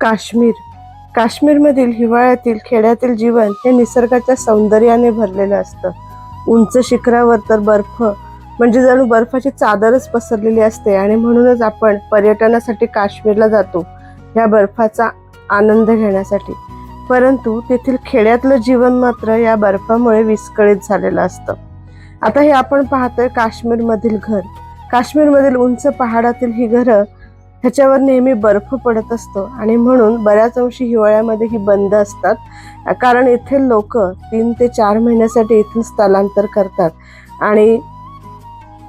काश्मीर. काश्मीरमधील हिवाळ्यातील खेड्यातील जीवन हे निसर्गाच्या सौंदर्याने भरलेलं असतं. उंच शिखरावर तर बर्फ म्हणजे जणू बर्फाची चादरच पसरलेली असते आणि म्हणूनच आपण पर्यटनासाठी काश्मीरला जातो या बर्फाचा आनंद घेण्यासाठी. परंतु तेथील खेड्यातलं जीवन मात्र या बर्फामुळे विस्कळीत झालेलं असतं. आता हे आपण पाहतोय काश्मीरमधील घर. काश्मीरमधील उंच पहाडातील ही घरं ह्याच्यावर नेहमी बर्फ पडत असतो. आणि म्हणून बऱ्याच अंशी हिवाळ्यामध्ये ही बंद असतात. कारण येथील लोक तीन ते चार महिन्यासाठी इथून स्थलांतर करतात. आणि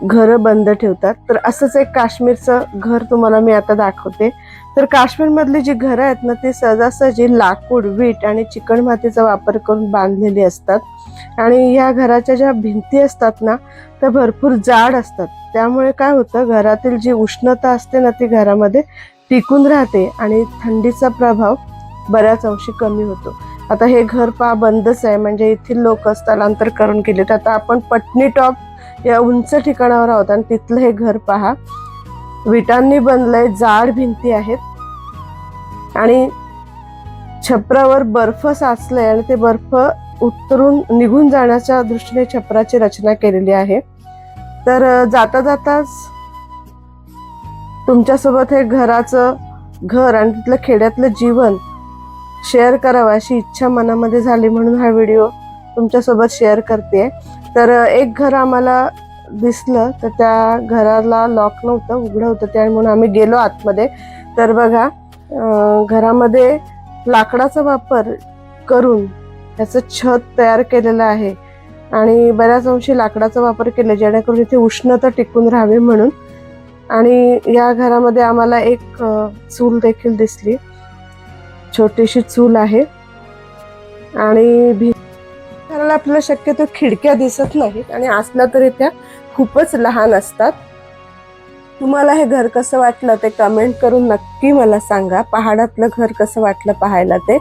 घरं बंद ठेवतात. तर असंच एक काश्मीरचं घर तुम्हाला मी आता दाखवते. तर काश्मीरमधली जी घरं आहेत ना ती सहजासहजी लाकूड वीट आणि चिकणमातीचा वापर करून बांधलेली असतात. आणि या घराच्या ज्या भिंती असतात ना त्या भरपूर जाड असतात. त्यामुळे काय होतं घरातील जी उष्णता असते ना ती घरामध्ये टिकून राहते आणि थंडीचा प्रभाव बऱ्याच अंशी कमी होतो. आता हे घर पा बंदच आहे. म्हणजे येथील लोक स्थलांतर करून गेलेत आता आपण पटनी टॉप या उंच ठिकाणावर आहोत आणि तिथलं हे घर पहा. विटांनी बनलंय जाड भिंती आहेत. आणि छपरावर बर्फ साचलंय आणि ते बर्फ उतरून निघून जाण्याच्या दृष्टीने छपराची रचना केलेली आहे. तर जाता जाताच तुमच्यासोबत हे घराचं घर आणि तिथलं खेड्यातलं जीवन शेअर करावं अशी इच्छा मनामध्ये झाली म्हणून हा व्हिडिओ तुमच्यासोबत शेअर करते तर एक घर आम्हाला दिसलं तर त्या घराला लॉक नव्हतं उघडं होतं ते आणि म्हणून आम्ही गेलो आतमध्ये. तर बघा घरामध्ये लाकडाचा वापर करून त्याचं छत तयार केलेलं आहे. आणि बऱ्याच अंशी लाकडाचा वापर केला जेणेकरून इथे उष्णता टिकून राहावी म्हणून. आणि या घरामध्ये आम्हाला एक चूल देखील दिसली. छोटीशी चूल आहे. आणि भी घराला आपल्याला शक्यतो खिडक्या दिसत नाहीत आणि असल्या तरी त्या खूपच लहान असतात. तुम्हाला हे घर कसं वाटलं ते कमेंट करून नक्की मला सांगा. पहाडातलं घर कसं वाटलं पाहायला ते.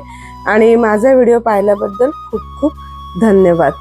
आणि माझा व्हिडिओ पाहिल्याबद्दल खूप खूप धन्यवाद.